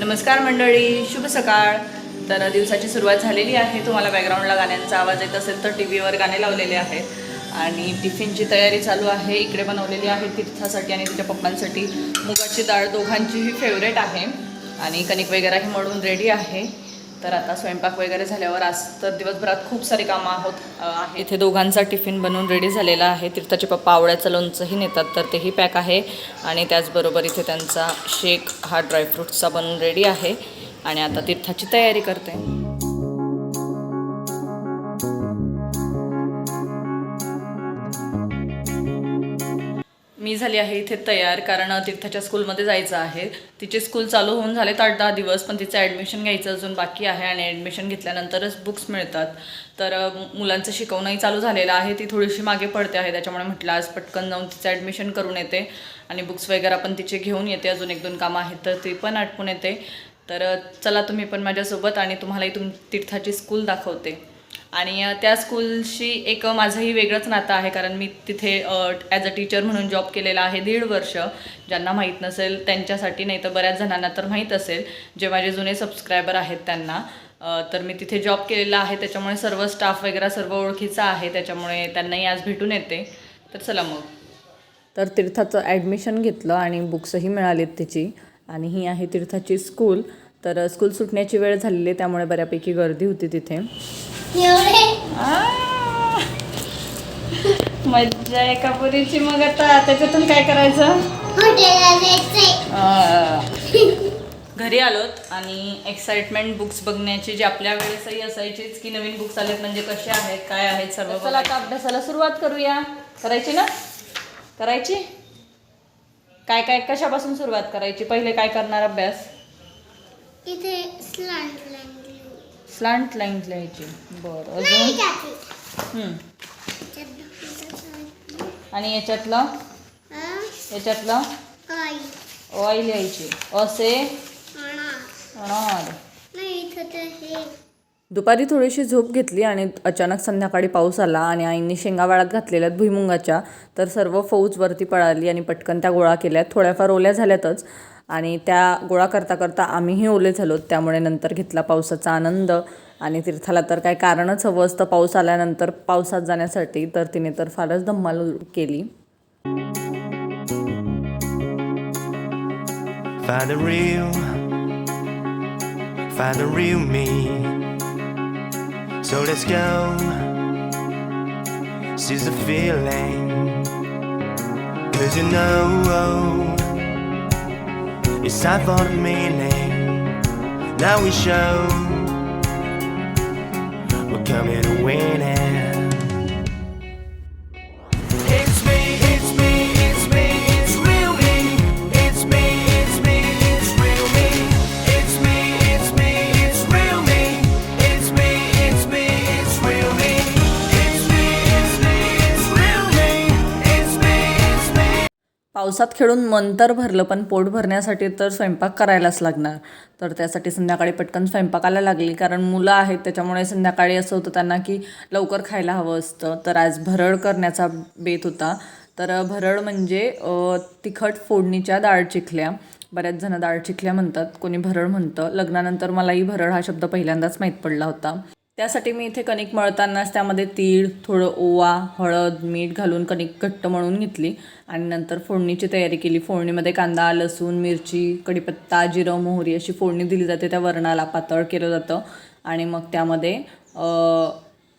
नमस्कार मंडळी शुभ सकाळ. तर दिवसाची सुरुवात झालेली आहे. तुम्हाला बॅकग्राऊंडला गाण्यांचा आवाज येत असेल तर टी व्हीवर गाणे लावलेले आहेत. आणि टिफिनची तयारी चालू आहे. इकडे बनवलेली आहे तीर्थासाठी आणि तिच्या पप्पांसाठी मुगाची डाळ दोघांचीही फेवरेट आहे. आणि कणिक वगैरेही म्हणून रेडी आहे. तर आता स्वयंपाक वगैरे झाल्यावर आज तर दिवसभरात खूप सारी कामं आहोत आहे इथे दोघांचा टिफिन बनवून रेडी झालेला आहे. तीर्थाचे पप्पा आवळ्याचं लोणचंही नेतात तर तेही पॅक आहे. आणि त्याचबरोबर इथे त्यांचा शेक हा ड्रायफ्रूटचा बनवून रेडी आहे. आणि आता तीर्थाची तयारी करते. मी झाली आहे इथे तयार कारण तीर्थाच्या स्कूलमध्ये जायचं आहे. तिचे स्कूल चालू होऊन झाले आठ दहा दिवस पण तिचं ॲडमिशन घ्यायचं अजून बाकी आहे आणि ॲडमिशन घेतल्यानंतरच बुक्स मिळतात. तर मुलांचं शिकवणंही चालू झालेलं आहे. ती थोडीशी मागे पडते आहे त्याच्यामुळे म्हटलं आज पटकन जाऊन तिचं ॲडमिशन करून येते आणि बुक्स वगैरे पण तिचे घेऊन येते. अजून एक दोन कामं आहेत तर ती पण आटपून येते. तर चला तुम्ही पण माझ्यासोबत आणि तुम्हालाही तुम तीर्थाची स्कूल दाखवते. आणि त्या स्कूलशी एक माझंही वेगळंच नातं आहे कारण मी तिथे ॲज अ टीचर म्हणून जॉब केलेला आहे दीड वर्ष. ज्यांना माहीत नसेल त्यांच्यासाठी नाही तर बऱ्याच जणांना तर माहीत असेल जे माझे जुने सबस्क्रायबर आहेत त्यांना. तर मी तिथे जॉब केलेला आहे त्याच्यामुळे सर्व स्टाफ वगैरे सर्व ओळखीचा आहे त्याच्यामुळे त्यांनाही आज भेटून येते. तर चला मग. तर तीर्थाचं ॲडमिशन घेतलं आणि बुक्सही मिळालीत तिची. आणि ही आहे तीर्थाची स्कूल तर स्कूल सुटण्याची वेळ झालेली आहे, त्यामुळे बऱ्यापैकी गर्दी होती तिथे. मज्जा आहे कापुरीची मग आता? त्याच्यातून काय करायचं? घरी आलोत आणि एक्साइटमेंट बुक्स बघण्याची जी आपल्या वेळेसही असायचीच की नवीन बुक्स आलेत म्हणजे कसे आहेत काय आहेत सर्व चला आता अभ्यासाला सुरुवात करूया. करायची ना? करायची? काय काय कशापासून सुरुवात करायची? पहिले काय करणार अभ्यास? इथे स्लांट लाईन लिहायची बरं अजून. आणि याच्यातलं? याच्यातलं. ऑइल लिहायची असे. अनार नाही इथं तर हे दुपारी थोडीशी झोप घेतली आणि अचानक संध्याकाळी पाऊस आला आणि आईंनी शेंगा वाळत घातलेल्या भुईमुंगाच्या तर सर्व फौज वरती पळाली आणि पटकन त्या गोळा केल्यात थोड्याफार ओल्या झाल्यातच आणि त्या गोळा करता करता आम्हीही ओले झालो. त्यामुळे नंतर घेतला पावसाचा आनंद आणि तीर्थाला तर काय कारणच हवं असतं पाऊस आल्यानंतर पावसात जाण्यासाठी तर तिने तर फारच धम्माल केली. Find the real, find the real me. So let's go. Seize the feeling. Cause you know oh, it's time for the meaning. Now we show we're coming to win it. पावसात खेळून मन तर भरलं पण पोट भरण्यासाठी तर स्वयंपाक करायलाच लागणार. तर त्यासाठी संध्याकाळी पटकन स्वयंपाकाला लागली कारण मुलं आहेत त्याच्यामुळे संध्याकाळी असं होतं त्यांना की लवकर खायला हवं असतं. तर आज भरड करण्याचा बेत होता. तर भरड म्हणजे तिखट फोडणीच्या डाळ चिखल्या. बऱ्याच जण डाळ चिखल्या म्हणतात कोणी भरड म्हणतं. लग्नानंतर मलाही भरड हा शब्द पहिल्यांदाच माहीत पडला होता. त्यासाठी मी इथे कणिक मळतानाच त्यामध्ये तीळ थोडं ओवा हळद मीठ घालून कणिक घट्ट मळून घेतली. आणि नंतर फोडणीची तयारी केली. फोडणीमध्ये कांदा लसूण मिरची कढीपत्ता जिरं मोहरी अशी फोडणी दिली जाते. त्या वरणाला पातळ केलं जातं. आणि मग त्यामध्ये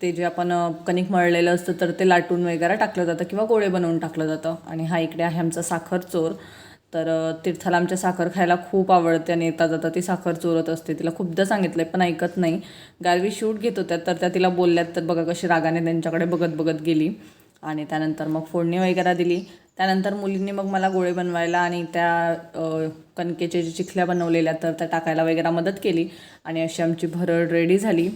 ते जे आपण कणिक मळलेलं असतं तर ते लाटून वगैरे टाकलं जातं किंवा गोळे बनवून टाकलं जातं. आणि हा इकडे आहे आमचा साखर चोर. तर तीर्थाला आमच्या साखर खायला खूप आवडते आणि येता जाता ती साखर चोरत असते. तिला खूपदा आहे पण ऐकत नाही. गारवी शूट घेत होत्या तर त्या तिला बोलल्यात तर बघा कशी रागाने त्यांच्याकडे बघत बघत गेली. आणि त्यानंतर मग फोडणी वगैरे दिली. त्यानंतर मुलींनी मग मला गोळे बनवायला आणि त्या कणकेच्या जे चिखल्या बनवलेल्या तर त्या टाकायला वगैरे मदत केली. आणि अशी आमची भरड रेडी झाली.